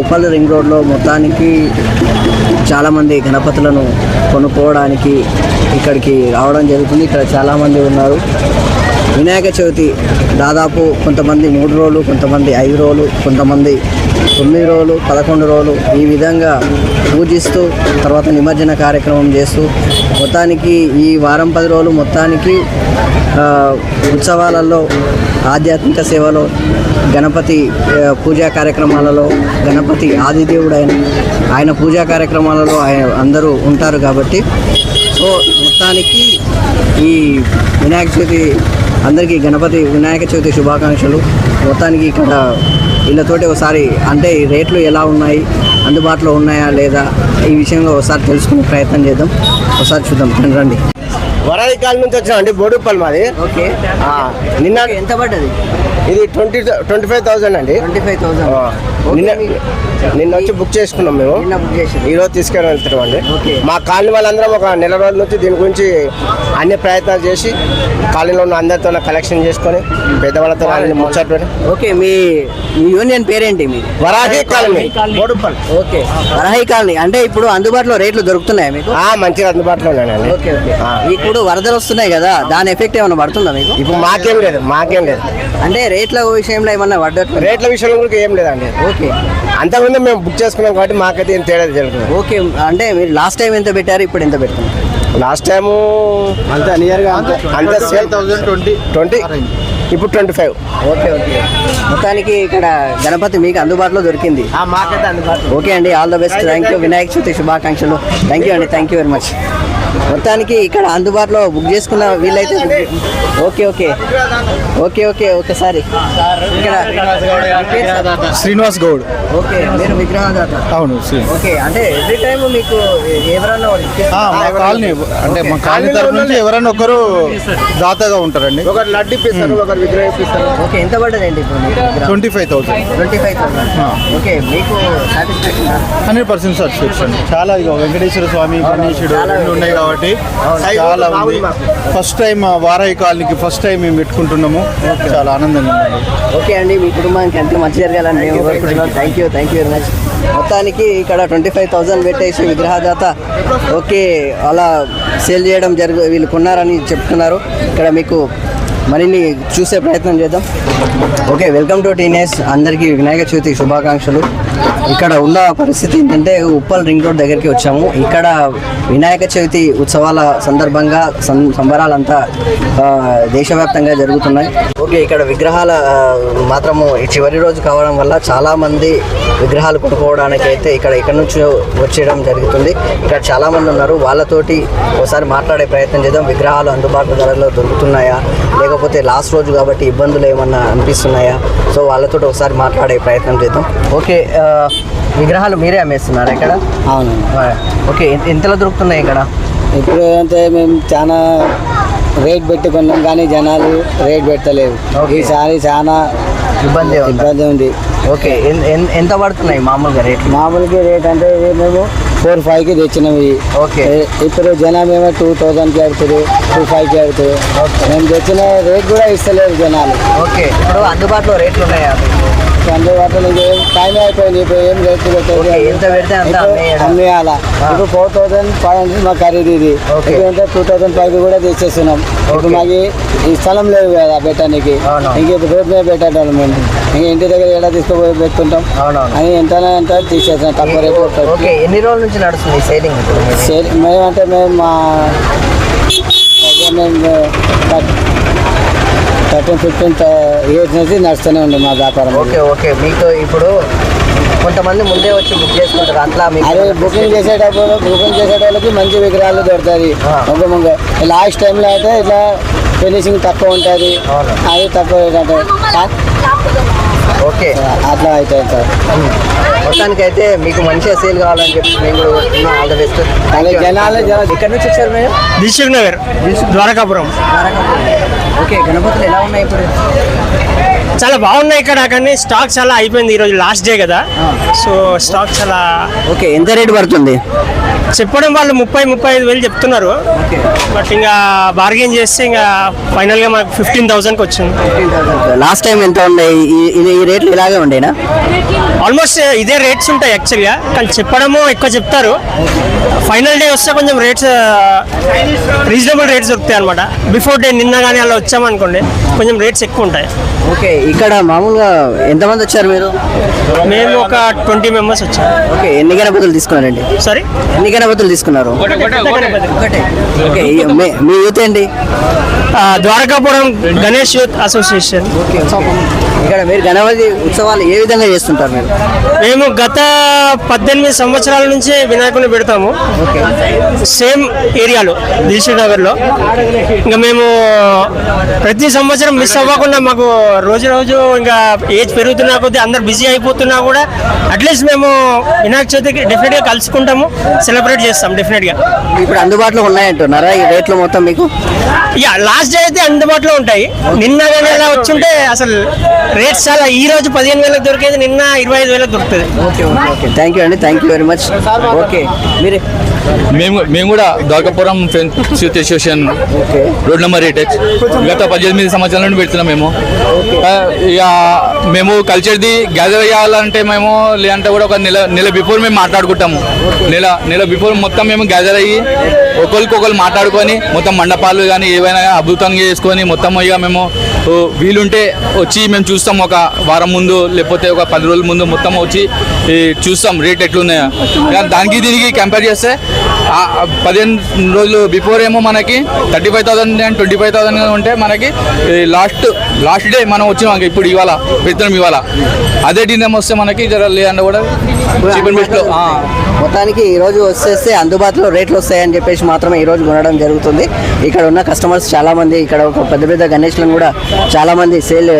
Uppal ring రోడ్లో మొత్తానికి చాలామంది గణపతులను కొనుక్కోవడానికి ఇక్కడికి రావడం జరుగుతుంది. ఇక్కడ చాలామంది ఉన్నారు. వినాయక చవితి దాదాపు కొంతమంది మూడు రోజులు కొంతమంది ఐదు రోజులు కొంతమంది తొమ్మిది రోజులు పదకొండు రోజులు ఈ విధంగా పూజిస్తూ తర్వాత నిమజ్జన కార్యక్రమం చేస్తూ మొత్తానికి ఈ వారం పది రోజులు మొత్తానికి ఉత్సవాలలో ఆధ్యాత్మిక సేవలో గణపతి పూజా కార్యక్రమాలలో గణపతి ఆదిదేవుడు ఆయన ఆయన పూజా కార్యక్రమాలలో ఆయన అందరూ ఉంటారు కాబట్టి సో మొత్తానికి ఈ వినాయక చవితి అందరికీ గణపతి వినాయక చవితి శుభాకాంక్షలు. మొత్తానికి ఇక్కడ వీళ్ళతోటి ఒకసారి అంటే ఈ రేట్లు ఎలా ఉన్నాయి అందుబాటులో ఉన్నాయా లేదా ఈ విషయంలో ఒకసారి తెలుసుకునే ప్రయత్నం చేద్దాం. ఒకసారి చూద్దాం. రండి, రండి. వరాది కాలం నుంచి వచ్చామండి బోడుప్పల్ మాది. ఓకే. నిన్న ఎంత పడ్డది? ఇది ట్వంటీ ట్వంటీ ఫైవ్ థౌసండ్ అండి. Twenty five thousand. నిన్న నిన్న వచ్చి బుక్ చేసుకున్నాం మేము. నిన్న బుక్ చేసి ఈ రోజు తీసుకొని వెళ్తున్నాం అండి. మా కాలనీ వాళ్ళందరం ఒక నెల రోజుల నుంచి దీని గురించి అన్ని ప్రయత్నాలు చేసి కాలనీలో ఉన్న అందరితో కలెక్షన్ చేసుకొని పెద్దవాళ్ళతో అన్ని ముచ్చట్లు ఓకే మీ యూనియన్ పేరేంటి మీ? Varahi colony. Okay. Varahi colony. అంటే ఇప్పుడు అందుబాటులో రేట్లు దొరుకుతున్నాయా మీకు? మంచిగా అందుబాటులో ఉన్నాయండి. Okay okay. ఆ. ఇప్పుడు వరదలు వస్తున్నాయి కదా దాని ఎఫెక్ట్ ఏమైనా పడుతుందా మీకు? ఇప్పుడు మాకేం లేదు మాకేం లేదు. అంటే రేట్ల విషయంలో ఏమన్నా పడ్డట్టు? రేట్ల విషయంలో కూడా ఏం లేదండి. ఓకే. అంతకుముందు మేము బుక్ చేసుకున్నాం కాబట్టి మాకైతే ఏం తేడా జరుగుతుంది ఓకే. అంటే మీరు లాస్ట్ టైం ఎంత పెట్టారు? ఇప్పుడు ఎంత పెడుతున్నారు? లాస్ట్ టైము అంతే నియర్గా అంతే. అంతే సేల్ థౌసండ్ ట్వంటీ ట్వంటీ. ఇప్పుడు ట్వంటీ ఫైవ్. Okay okay. మొత్తానికి ఇక్కడ గణపతి మీకు అందుబాటులో దొరికింది. మాకైతే అందుబాటులో. ఓకే అండి. All the best thank you Vinayaka Chavithi శుభాకాంక్షలు. థ్యాంక్ యూ అండి. థ్యాంక్ యూ వెరీ మచ్ మొత్తానికి ఇక్కడ అందుబాటులో బుక్ చేసుకున్న వీళ్ళైతే ఓకే ఓకే. ఓకే ఓకే ఒకసారి. ఇక్కడ శ్రీనివాస్ గౌడ్. ఓకే మీరు విగ్రహదాత. అవును ఓకే అంటే ఎవ్రీ టైం మీకు ఎవరన్నా ఆ, మా కాలనీ అంటే మా కాలనీ తరఫు నుంచి ఎవరైనా ఒకరు దాతగా ఉంటారండి. ఒకరు లడ్డు ఇప్పిస్తారు ఒకరు విగ్రహం ఇప్పిస్తారు. ఓకే ఎంత పడ్డదండి ఇప్పుడు twenty five thousand. Twenty five thousand. Okay మీకు సాటిస్ఫాక్షన్ హండ్రెడ్ పర్సెంట్ సాటిస్ఫాక్షన్ చాలా ఇక వెంకటేశ్వర స్వామి గణేశుడు ఉన్నాయి కాబట్టి చాలా ఉంది. ఫస్ట్ టైం వారాయి కాలనీకి ఫస్ట్ టైం మేము పెట్టుకుంటున్నాము. చాలా ఆనందంగా ఉంది. ఓకే అండి మీ కుటుంబానికి ఎంత మంచి జరగాలని thank you thank you very much మొత్తానికి ఇక్కడ ట్వంటీ ఫైవ్ థౌసండ్ పెట్టేసి విగ్రహదాత ఓకే అలా సేల్ చేయడం జరుగు వీళ్ళు కొన్నారని చెప్తున్నారు. ఇక్కడ మీకు మరిన్ని చూసే ప్రయత్నం చేద్దాం. ఓకే వెల్కమ్ టు టీనేస్ అందరికీ వినాయక చవితి శుభాకాంక్షలు. ఇక్కడ ఉన్న పరిస్థితి ఏంటంటే ఉప్పల్ రింగ్ రోడ్ దగ్గరికి వచ్చాము. ఇక్కడ వినాయక చవితి ఉత్సవాల సందర్భంగా సం- సంబరాలంతా దేశవ్యాప్తంగా జరుగుతున్నాయి. ఓకే ఇక్కడ విగ్రహాల మాత్రము చివరి రోజు కావడం వల్ల చాలామంది విగ్రహాలు కొనుక్కోవడానికి అయితే ఇక్కడ ఇక్కడ నుంచి వచ్చేయడం జరుగుతుంది. ఇక్కడ చాలా మంది ఉన్నారు. వాళ్ళతోటి ఒకసారి మాట్లాడే ప్రయత్నం చేద్దాం. విగ్రహాలు అందుబాటు ధరలో దొరుకుతున్నాయా? లేక లేకపోతే లాస్ట్ రోజు కాబట్టి ఇబ్బందులు ఏమన్నా అనిపిస్తున్నాయా? సో వాళ్ళతో ఒకసారి మాట్లాడే ప్రయత్నం చేద్దాం. ఓకే విగ్రహాలు మీరే అమ్మేస్తున్నారా ఇక్కడ? అవును. ఓకే ఎంత- ఎంతలో దొరుకుతున్నాయి ఇక్కడ? ఇప్పుడు అంటే మేము చాలా రేట్ పెట్టుకున్నాం కానీ జనాలు రేట్ పెట్టలేదు. ఈసారి చాలా ఇబ్బంది? ఇబ్బంది ఉంది. ఓకే ఎంత పడుతున్నాయి మామూలుగా రేట్లు మామూలుగా రేట్ అంటే మేము ఫోర్ ఫైవ్కి తెచ్చినవి. ఓకే. ఇప్పుడు జనం ఏమో టూ థౌజండ్కి ఆడుతారు టూ ఫైవ్కి ఆడుతారు. మేము తెచ్చిన రేట్ కూడా ఇస్తలేరు జనాలు. ఓకే. ఇప్పుడు అందుబాటులో రేట్లు ఉన్నాయా అందుబాటులో ఇంకేం టైం అయిపోయింది ఇప్పుడు ఏం రేట్. అమ్మేయాల. ఇప్పుడు ఫోర్ థౌసండ్ ఫైవ్ హండ్రెడ్ మా ఖరీదు ఇది. ఇప్పుడు అంటే టూ థౌసండ్ ఫైవ్ కూడా తెచ్చేస్తున్నాం ఇప్పుడు. మాకు ఈ స్థలం లేదు కదా పెట్టడానికి. ఇంక ఇప్పుడు రోడ్ మీద పెట్టాలి మేము ఇంక ఇంటి దగ్గర ఎలా తీసుకుపోయి పెట్టుకుంటాం అని ఎంత ఎంత తీసేస్తున్నాం తక్కువ. ఓకే ఎన్ని రోజుల నుంచి నడుస్తుంది సేలింగ్ ఇప్పుడు మీది? సేల్ మేమంటే మేము మా మేము థర్టీన్ ఫిఫ్టీన్ ఇయర్స్ నుంచి నడుస్తూనే ఉంది మా వ్యాపారం. Okay okay. మీకు ఇప్పుడు కొంతమంది ముందే వచ్చి బుక్ చేసుకుంటారు. అట్లా మీకు అదే బుకింగ్ చేసేటప్పుడు బుకింగ్ చేసేటోళ్ళకి మంచి విగ్రహాలు దొరుకుతాయి. ఆ. ఒక ముంగ లాస్ట్ టైంలో అయితే ఇట్లా ఫినిషింగ్ తక్కువ ఉంటుంది. అది తక్కువ ఓకే. అట్లా అవుతుంది సార్. మొత్తానికి అయితే మీకు మంచిగా సేల్ కావాలని చెప్పి మేము కూడా. ఆల్ ద బెస్ట్ జనాలే జన- ఇక్కడ నుంచి వచ్చారు మీరు? దిల్సుఖ్ నగర్ ద్వారకాపురం. ఓకే గణపతులు ఎలా ఉన్నాయి ఇప్పుడు? చాలా బాగున్నాయి ఇక్కడ కానీ స్టాక్ చాలా అయిపోయింది ఈరోజు లాస్ట్ డే కదా. సో స్టాక్ చాలా ఓకే ఎంత రేటు పడుతుంది? చెప్పడం వాళ్ళు ముప్పై ముప్పై ఐదు వేలు చెప్తున్నారు. బట్ ఇంకా బార్గెన్ చేస్తే ఇంకా ఫైనల్గా మాకు ఫిఫ్టీన్ థౌసండ్కి వచ్చింది. లాస్ట్ టైం ఎంత ఉండే ఈ రేట్లు ఇలాగే ఉండేనా? ఆల్మోస్ట్ ఇదే రేట్స్ ఉంటాయి యాక్చువల్గా కానీ చెప్పడము ఎక్కువ చెప్తారు. ఫైనల్ డే వస్తే కొంచెం రేట్స్ రీజనబుల్ రేట్స్ దొరుకుతాయి అనమాట బిఫోర్ డే నిన్న కానీ అలా వచ్చామనుకోండి కొంచెం రేట్స్ ఎక్కువ ఉంటాయి. ఓకే ఇక్కడ మామూలుగా ఎంతమంది వచ్చారు మీరు? మేము ఒక ట్వంటీ మెంబర్స్ వచ్చాము ఓకే ఎన్ని గణపతులు తీసుకున్నారండి? సారీ ఎన్ని గణపతులు తీసుకున్నారు. మీ యూత్ ఏంటి? Dwarakapuram Ganesh youth association. ఇక్కడ మీరు గణపతి ఉత్సవాలు ఏ విధంగా చేస్తుంటారు మీరు? మేము గత పద్దెనిమిది సంవత్సరాల నుంచి వినాయకుని పెడతాము. సేమ్ ఏరియాలో దిల్షుక్ నగర్లో. ఇంకా మేము ప్రతి సంవత్సరం మిస్ అవ్వకుండా మాకు రోజు రోజు ఇంకా ఏజ్ పెరుగుతున్నా కొద్దీ అందరు బిజీ అయిపోతున్నా కూడా అట్లీస్ట్ మేము వినాయక చవితికి డెఫినెట్గా కలుసుకుంటాము సెలబ్రేట్ చేస్తాం డెఫినెట్గా ఇప్పుడు అందుబాటులో ఉన్నాయంటున్నారా? ఈ రేట్లు మొత్తం మీకు? యా లాస్ట్ డే అయితే అందుబాటులో ఉంటాయి. నిన్న వచ్చుంటే అసలు రేట్స్ చాలా ఈ రోజు పదిహేను వేలకు దొరికేది నిన్న ఇరవై ఐదు వేలకు దొరుకుతుంది. ఓకే ఓకే థ్యాంక్ యూ అండి thank you very much okay మీరు మేము మేము కూడా Dwarakapuram friends youth association okay. Road number eight H గత పద్దెనిమిది సంవత్సరాల నుండి పెడుతున్నాం మేము. ఇక మేము కల్చర్ది గ్యాదర్ అయ్యాలంటే మేము లేదంటే కూడా ఒక నెల నెల బిఫోర్ మేము మాట్లాడుకుంటాము. నెల నెల బిఫోర్ మొత్తం మేము గ్యాదర్ అయ్యి ఒకరికొకరు మాట్లాడుకొని మొత్తం మండపాలు కానీ ఏవైనా అద్భుతంగా చేసుకొని మొత్తం ఇక మేము వీలుంటే వచ్చి మేము చూస్తాం ఒక వారం ముందు లేకపోతే ఒక పది రోజుల ముందు మొత్తం వచ్చి చూస్తాం రేట్ ఎట్లున్నాయో. దానికి దీనికి కంపేర్ చేస్తే పదిహేను రోజులు బిఫోర్ ఏమో మనకి thirty five thousand and twenty five thousand ఉంటే మనకి లాస్ట్ లాస్ట్ డే మనం వచ్చినాం ఇప్పుడు ఇవాళ పెడుతున్నాం ఇవాళ. అదే డిన్నర్ వస్తే మనకి జర లేదంటే కూడా చీప్ బెస్ట్లో మొత్తానికి ఈ రోజు వచ్చేస్తే అందుబాటులో రేట్లు వస్తాయని చెప్పేసి మాత్రమే ఈ రోజు కొనడం జరుగుతుంది. ఇక్కడ ఉన్న కస్టమర్స్ చాలా మంది ఇక్కడ ఒక పెద్ద పెద్ద గణేష్లను కూడా చాలా మంది సేల్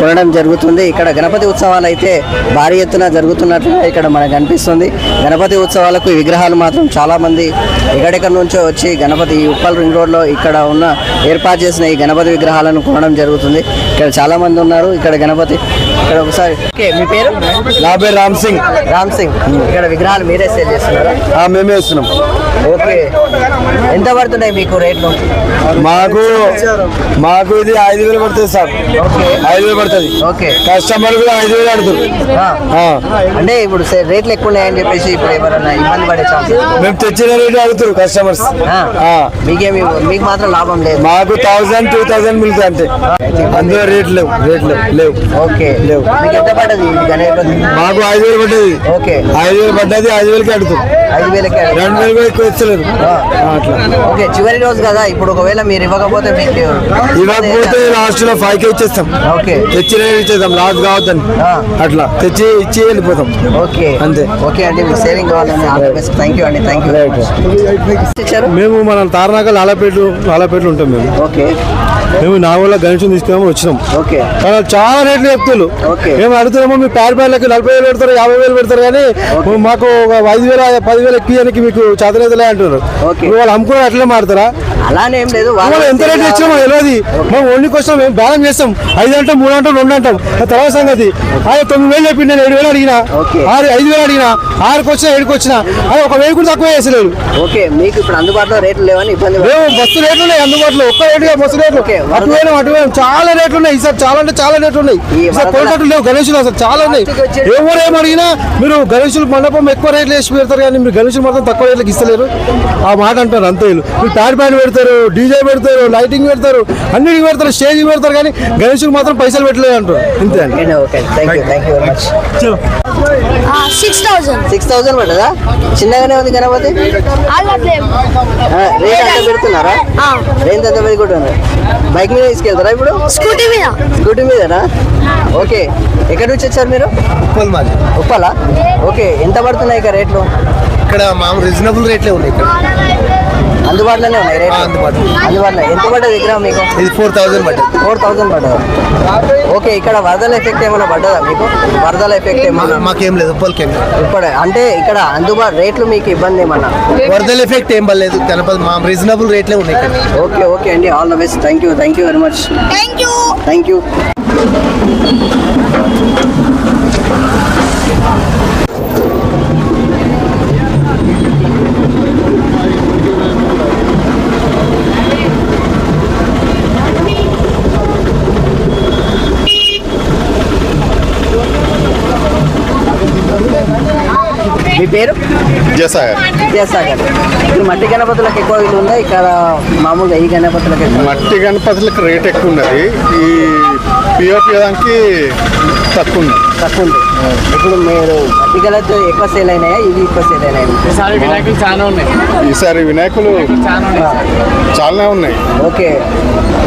కొనడం జరుగుతుంది. ఇక్కడ గణపతి ఉత్సవాలు అయితే భారీ ఎత్తున జరుగుతున్నట్లుగా ఇక్కడ మనకు కనిపిస్తుంది గణపతి ఉత్సవాలకు విగ్రహాలు మాత్రం చాలా మంది ఎక్కడెక్కడి నుంచో వచ్చి గణపతి ఉప్పల్ రింగ్ రోడ్లో ఇక్కడ ఉన్న ఏర్పాటు చేసిన ఈ గణపతి విగ్రహాలను కొనడం జరుగుతుంది. ఇక్కడ చాలా మంది ఉన్నారు. ఇక్కడ గణపతి. ఇక్కడ ఒకసారి. ఓకే మీ పేరు? నా పేరు రామ్ సింగ్. రామ్ సింగ్. ఇక్కడ విగ్రహాలు మీరే సేల్ చేస్తున్నారా? ఆ, మేమే ఇస్తున్నాం ఓకే. ఎంత పడుతున్నాయి మీకు రేట్లు? మాకు మాకు ఇది ఐదు వేలు పడుతుంది సార్. ఓకే. ఐదు వేలు పడుతుంది. ఓకే. కస్టమర్ కూడా ఐదు వేలు. ఆ. అంటే ఇప్పుడు రేట్లు ఎక్కువ ఉన్నాయని చెప్పేసి ఇప్పుడు ఎవరైనా ఇబ్బంది పడే ఛాన్స్ మేము తెచ్చిన రేటు అడుగుతారు కస్టమర్స్. మీకేమి మీకు మాత్రం లాభం లేదు. మాకు థౌసండ్ టూ థౌసండ్ మిగులుతాయి అంతే. అందులో రేట్ లేవు రేట్ లేవు లేవు. ఓకే లేవు. మీకు ఎంత పడ్డది? ఇది గణపతి మాకు ఐదు వేలు పడ్డది. ఓకే. ఐదు వేలు పడ్డది ఐదు వేలకి అడుగుతాం. ఐదు వేలకి రెండు వేలు ఎక్కువ. ఆ, అట్లా. ఓకే చివరి రోజు కదా ఇప్పుడు ఒకవేళ మీరు ఇవ్వకపోతే మీకు ఇవ్వకపోతే లాస్ట్లో ఫైవ్ కే ఇచ్చేస్తాం. ఓకే. తెచ్చిన రేటు ఇచ్చేస్తాం లాస్ట్ కావద్దని. అట్లా. తెచ్చి ఇచ్చి వెళ్ళిపోతాం. ఓకే. అంతే. ఓకే అండి మీకు సేవింగ్ కావాలండి థ్యాంక్ యూ అండి థ్యాంక్ యూ మేము మన తారనాక లాలపేట లాలపేటలో ఉంటాం మేము. ఓకే. మేము నాగోళ్ళ గణేశం తీసుకున్నాము వచ్చినాం. కానీ చాలా రేట్లు చెప్తారు ఓకే. మేము అడుగుతున్నాము మీ ప్యాడ్ ప్యాడ్లకి నలభై వేలు పెడతారు యాభై వేలు పెడతారు కానీ మాకు ఒక ఐదు వేల పదివేలు ఎక్కియానికి మీకు చేతనైతలే అంటున్నారు. వాళ్ళు అమ్ముకుని అట్లే మారుతారా? అలానే ఏం లేదు ఎంత రేట్ ఇచ్చామో తెలియదు మేము ఓన్లీ కోసం మేము బ్యాలెన్స్ చేస్తాం. ఐదు అంటాం మూడు అంటాం రెండు అంటాం. తర్వాత సంగతి. ఆయన తొమ్మిది వేలు చెప్పి నేను ఏడు వేలు అడిగినా. ఓకే. ఆరు ఐదు వేలు అడిగినా. ఆరుకి వచ్చినా ఏడుకి వచ్చినా. అది ఒక వెయ్యి కూడా తక్కువ చేసలేరు ఓకే. మీకు ఇప్పుడు అందుబాటులో రేట్లు లేవని ఇబ్బంది బస్సు రేట్లు అందుబాటులో. ఒక్క రేటుగా బస్సు రేట్లు. ఓకే, అటు పోయినాం అటు పోయినాం చాలా రేట్లు ఉన్నాయి. ఈసారి చాలా అంటే చాలా రేట్లు ఉన్నాయి. వరదల- కొనటట్టు లేవు గణేషులు అసలు చాలా ఉన్నాయి. ఎవరు ఏం అడిగినా మీరు గణేషులు మండపం ఎక్కువ రేట్లు వేసి పెడతారు కానీ మీరు గణేషులు మాత్రం తక్కువ రేట్లకు ఇస్తలేరు. ఆ మాట అంటారు అంతే మీరు ప్యాడ్ ప్యాడ్ పెడతారు డీజే పెడతారు లైటింగ్ పెడతారు అన్నిటికి పెడతారు స్టేజింగ్ పెడతారు కానీ గణేషులు మాత్రం పైసలు పెట్టలేదు అంటారు. ఇంతే అండి. Okay okay thank you thank you very much six thousand six thousand పడ్డదా? చిన్నగానే ఉంది గణపతి? ఆ, రేట్ అంతా పెడుతున్నారా అంతా పెట్టుకుంటున్నారు బైక్ మీద తీసుకెళ్తారా ఇప్పుడు? స్కూటీ మీద. స్కూటీ మీదనా? ఓకే. ఎక్కడి నుంచి వచ్చారు మీరు? ఉప్పల్ మాది. ఉప్పలా? ఓకే. ఎంత పడుతున్నాయి ఇక రేట్లు? ఇక్కడ మామూలు రీజనబుల్ రేట్లే ఉన్నాయి ఇక్కడ. అందుబాటులోనే ఉన్నాయి రేట్లు? ఆ, అందుబాటులో. అందుబాటులో ఎంత పడ్డది విగ్రహం మీకు? ఇది ఫోర్ థౌసండ్ పడ్డది. ఫోర్ థౌసండ్ పడ్డదా? ఓకే ఇక్కడ వరదల ఎఫెక్ట్ ఏమైనా పడ్డదా మీకు? వరదల ఎఫెక్ట్ ఏమైనా? మాకేం లేదు ఉప్పల్కేం ఇప్పుడు అంటే ఇక్కడ అందుబాటు రేట్లు మీకు ఇబ్బంది ఏమన్నా? వరదల ఎఫెక్ట్ ఏం పడలేదు గణపతి మా రీజనబుల్ రేట్లే ఉన్నాయి ఇక్కడ. ఓకే ఓకే అండి all the best thank you thank you very much thank you thank you పేరు? విద్యాసాగర్ విద్యాసాగర్ ఇప్పుడు మట్టి గణపతులకు ఎక్కువ ఇది ఉందా? ఇక్కడ మామూలుగా ఈ గణపతులకు మట్టి గణపతులకు రేట్ ఎక్కువ ఉన్నది. ఈ పిఓపి దానికి తక్కువ ఉన్నది. తక్కువ ఉంది ఇప్పుడు మీరు మట్టి గణపతులు ఎక్కువ సేల్ అయినాయా? ఇవి ఎక్కువ సేల్ అయినాయి? ఈసారి వినాయకులు చాలానే ఉన్నాయి. ఓకే.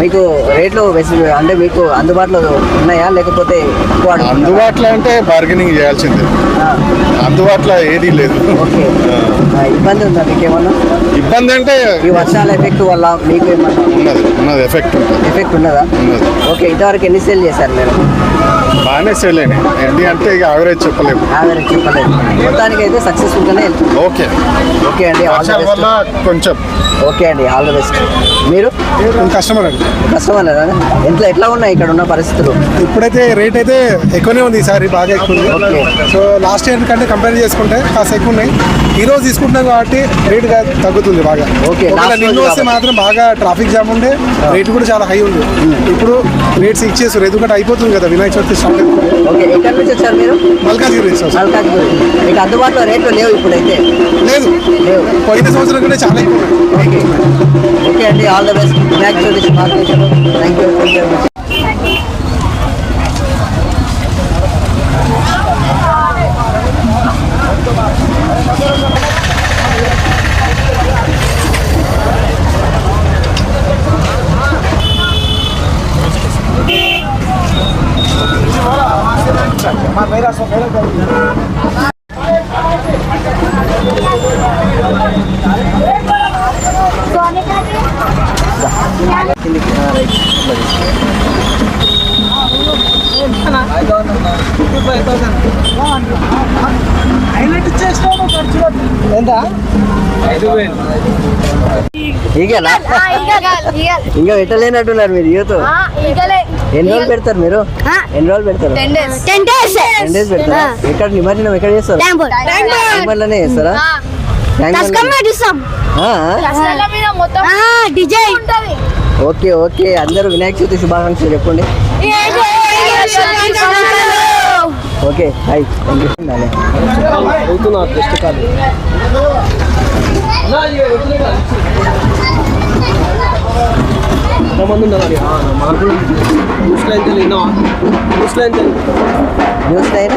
మీకు రేట్లు అంటే మీకు అందుబాటులో ఉన్నాయా? లేకపోతే? అందుబాటులో అంటే బార్గెనింగ్ చేయాల్సిందే. అందుబాటులో ఏదీ లేదు. ఓకే. ఇబ్బంది ఉందా మీకు ఏమన్నా? ఇబ్బంది అంటే ఈ వర్షాల ఎఫెక్ట్ వల్ల మీకు ఏమన్నా ఉన్నది. ఉన్నది. ఎఫెక్ట్ ఉంటుంది. ఎఫెక్ట్ ఉన్నదా? ఉన్నది. ఓకే. ఇంతవరకు ఎన్ని సేల్ చేశారు మీరు? బాగానే సేల్ అయినాయి. ఎన్ని అంటే ఇక యావరేజ్ చెప్పలేము. యావరేజ్ చెప్పలేదు మొత్తానికి అయితే సక్సెస్ఫుల్గానే వెళ్తుంది ఓకే. ఓకే అండి ఆల్ ద వల్ల కొంచెం. ఓకే అండి ఆల్ ద బెస్ట్ మీరు? కస్టమర్ అండి. కస్టమర్ ఎట్లా ఎట్లా ఉన్నాయి ఇక్కడ ఉన్న పరిస్థితులు? ఇప్పుడైతే రేట్ అయితే ఎక్కువనే ఉంది ఈసారి బాగా ఎక్కువ ఉంది. సో లాస్ట్ ఇయర్ కంటే కంపేర్ చేసుకుంటే కాస్త ఎక్కువ ఉన్నాయి. ఈ రోజు తీసుకుంటున్నాం కాబట్టి రేట్ తగ్గుతుంది బాగా. last నిన్న వస్తే. మాత్రం బాగా ట్రాఫిక్ జామ్ ఉండే రేట్ కూడా చాలా హై ఉంది ఇప్పుడు రేట్స్ ఇచ్చేసారు ఎందుకంటే అయిపోతుంది కదా వినాయక చవితి స్టార్ట్ ఓకే ఎక్కడి నుంచి వచ్చారు మీరు? మల్కాజ్గిరి మల్కాజ్గిరి మీకు అందుబాటులో రేట్లు లేవు ఇప్పుడైతే. లేదు. లేవు. పోయిన సంవత్సరం కంటే చాలా ఎక్కువ ఓకే ఓకే అండి. ఆల్ ద బెస్ట్ చవితి శుభాకాంక్షలు thank you thank you very much కిందికి ఆ, రైట్ ఈగలా ఇంకా పెట్టలేనట్టున్నారు మీరు యూత్ ఎన్ని రోజులు పెడతారు మీరు? ఎన్ని రోజులు పెడతారు? టెన్ డేస్ పెడతారా? ఎక్కడ నిమజ్జనం ఎక్కడ చేస్తారు? ట్యాంక్బండ్లోనే చేస్తారా? Okay okay. అందరూ వినాయక చవితి శుభాకాంక్షలు చెప్పండి okay hi. Thank you news line